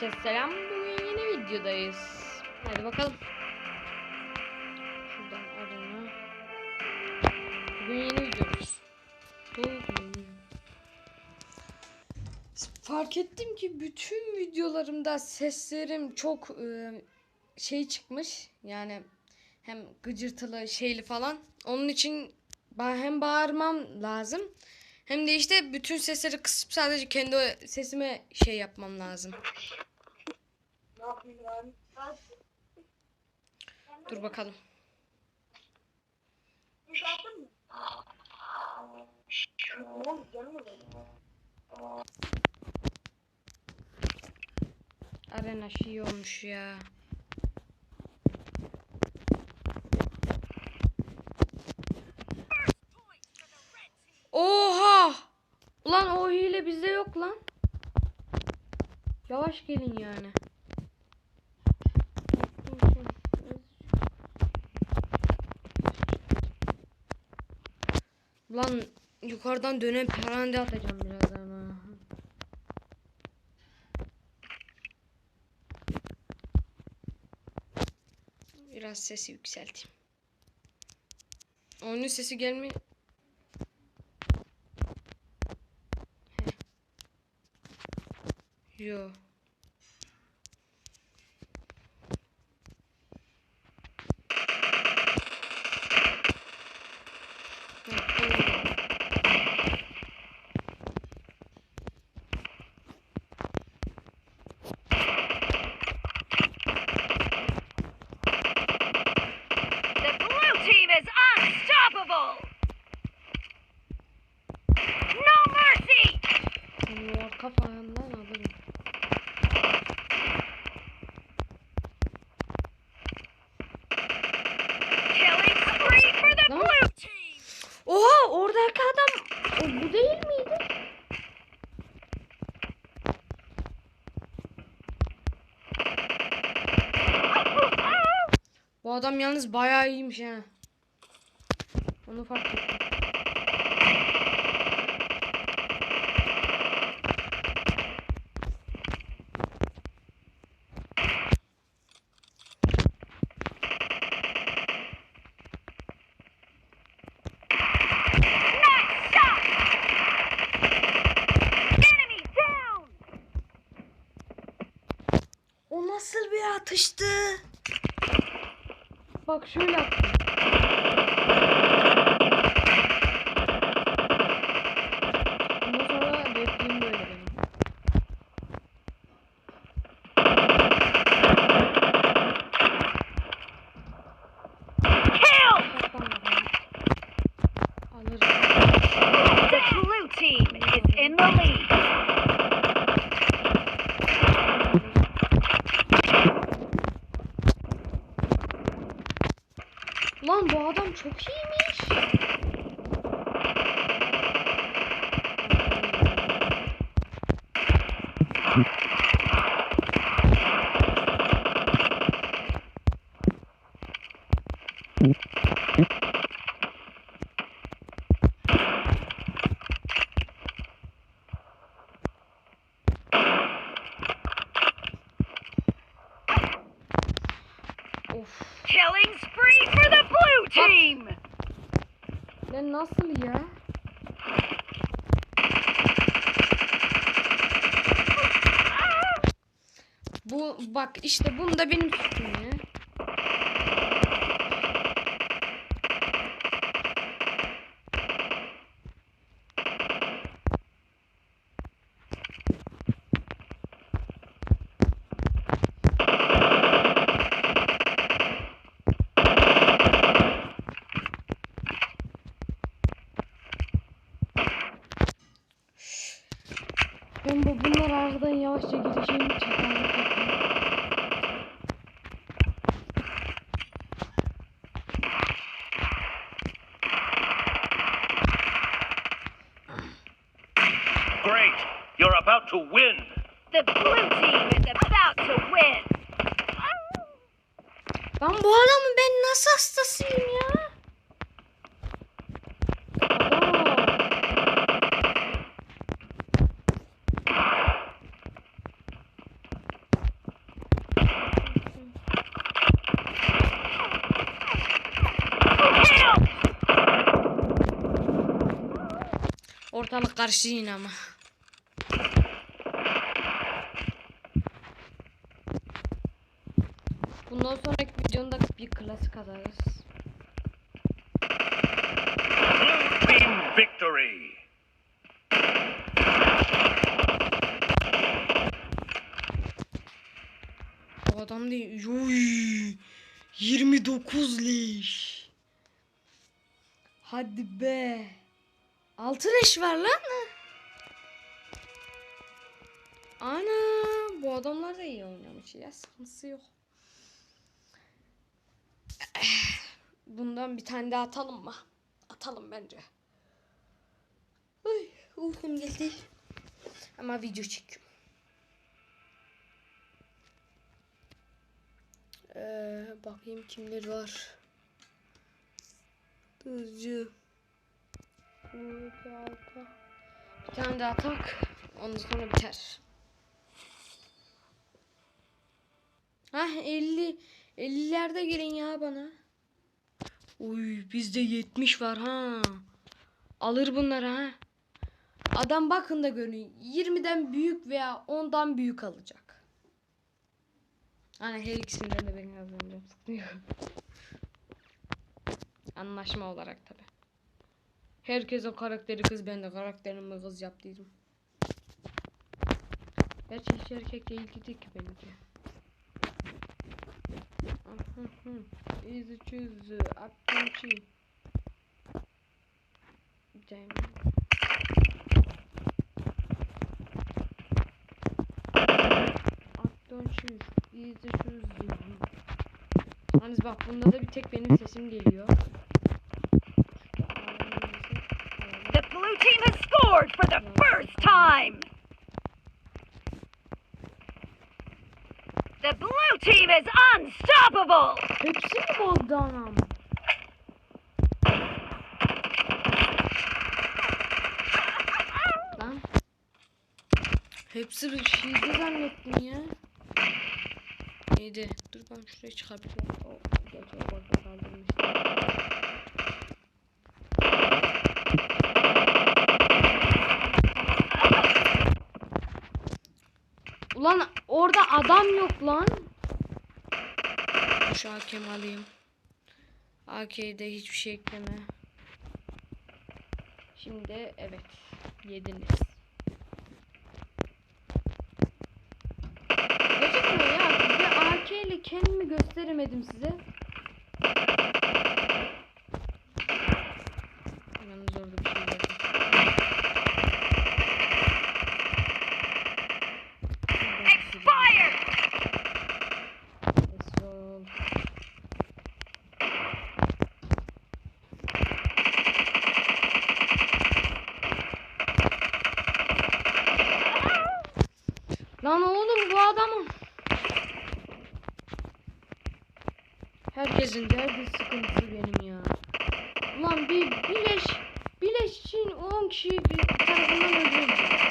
Herkese selam. Bugün yeni videodayız. Hadi bakalım. Şuradan arana. Bugün yeni videomuz. Fark ettim ki bütün videolarımda seslerim çok e, şey çıkmış. Yani hem gıcırtılı şeyli falan. Onun için hem bağırmam lazım. Hem de işte bütün sesleri kısıp sadece kendi sesime şey yapmam lazım. Dur bakalım. Arena şey olmuş ya. Oha! Ulan o hile bizde yok lan. Yavaş gelin yani. Ulan yukarıdan dönen perande atacağım birazdan ha. Biraz sesi yükselteyim. Oyunun sesi gelmiyor. Yo. Heh, oldu. The blue team is unstoppable! No mercy! Onu arka falandan alırım. Killing spree for the Lan. blue team! Oha oradaki adam o, bu değil miydi? Bu adam yalnız bayağı iyiymiş ha. Onu fark ettim. Atıştı? Bak şöyle attım. Lan bu adam çok iyiymiş. Of. Killing spree for the blue team! Lan nasıl ya? Bu bak işte bunda benim suçum. about to win. The blue team is about to win. Ben bu adamı ben nasıl hastasıyım ya? Ortalık karışıyor ama. Bundan sonraki videomda bir klasik atarız. Blue team victory. O adam değil. Yuy. 29 leş. Hadi be. 6 leş var lan. Ana bu adamlar da iyi oynamış ya sıkıntısı yok. Bundan bir tane daha atalım mı? Atalım bence. Ay, uykum geldi. Ama video çekiyorum. Ee, bakayım kimler var. Hızcı. Bir tane daha tak. Ondan sonra biter. Hah 50 50'lerde girin ya bana. Uy bizde 70 var ha. Alır bunlar ha. Adam bakın da görün. 20'den büyük veya 10'dan büyük alacak. Hani her ikisinden de ben kazanacağım. Anlaşma olarak tabi. Herkes o karakteri kız ben de karakterimi kız yaptıydım. Gerçi hiç erkek değildi ki benimki. Easy choose Akçançı. Diamond. Akçançı. Easy choose. Yalnız bak bunda da bir tek benim sesim geliyor. The blue team has scored for the first time. The blue team is unstoppable. Hepsi mi bozdu anam? Lan. Hepsi bir şeydi zannettim ya. Neydi? Dur ben şuraya çıkabilirim. O, gerçi o orada kaldırmış. Ulan orada adam yok lan. Şu hakem alayım. AK'de hiçbir şey ekleme. Şimdi evet. Yediniz. Gerçekten ya bir AK ile kendimi gösteremedim size. Yalnız orada bir şey dedim. Expired. Sol. Lan oğlum bu adamın Herkesin derdi sıkıntısı benim ya. Ulan bir bileş bileş için 10 kişi bir tarafından öldürüldü.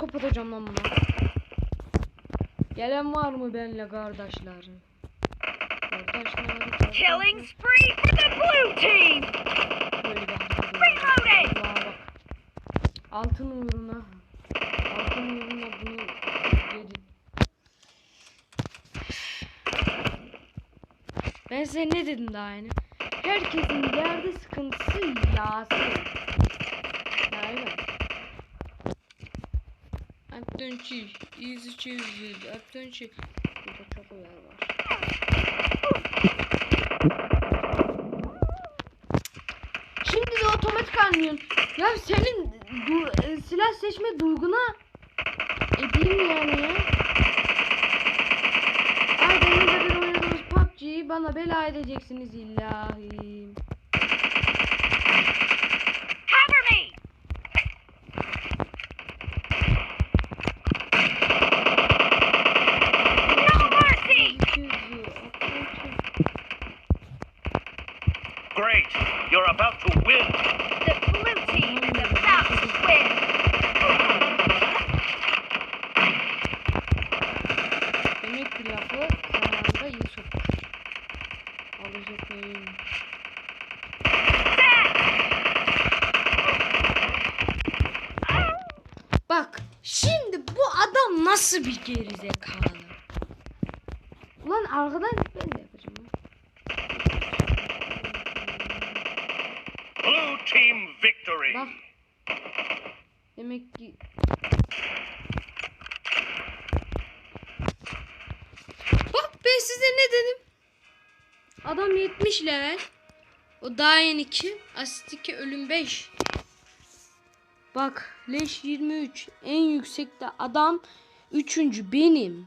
Kapatacağım lan bunu? Gelen var mı benimle kardeşler? Kardeşler. Killing spree for the blue team. Reloading. Altın uğruna. Altın uğruna bunu yedik. Ben size ne dedim daha yani? Herkesin derdi sıkıntısı Yasin. Yani Abdönçü, easy choose, Abdönçü. Burada çok var. Şimdi de otomatik anlıyorsun. Ya senin du- e, silah seçme duyguna edeyim yani ya. Ayda bir oynadığımız PUBG'yi bana bela edeceksiniz illahim. Cover me. great. You're about to win. The blue team is about to win. Demek ki lafı zamanında iyi sokmuş. Mıyım? Bak şimdi bu adam nasıl bir gerizekalı? Ulan arkadan ben de yapacağım. Blue team victory. Bak. Demek ki Bak ben size ne dedim? Adam 70 level. O daha yeni 2. Asist 2 ölüm 5. Bak leş 23. En yüksekte adam 3. benim.